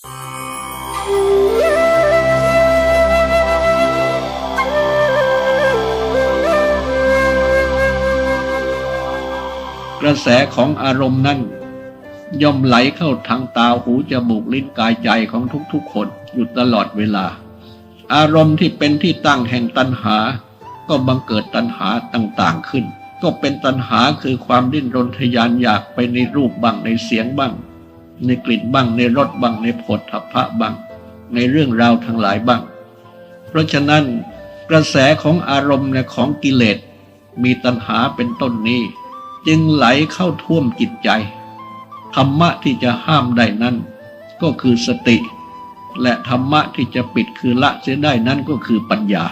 กระแสของอารมณ์นั้นย่อมไหลเข้าทางตาหูจมูกลิ้นกายใจของทุกๆคนอยู่ตลอดเวลา อารมณ์ที่เป็นที่ตั้งแห่งตัณหา ก็บังเกิดตัณหาต่างๆขึ้น ก็เป็นตัณหาคือความดิ้นรนทยานอยากไปในรูปบ้างในเสียงบ้าง ในกลิ่นบ้างในรสบ้างในผลทัพพะบ้างในเรื่องราวทั้งหลายบ้าง เพราะฉะนั้นกระแสของอารมณ์และของกิเลสมีตัณหาเป็นต้นนี้ จึงไหลเข้าท่วมจิตใจ ธรรมะที่จะห้ามได้นั้น ก็คือสติ และธรรมะที่จะปิดคือละเสียได้นั้นก็คือปัญญา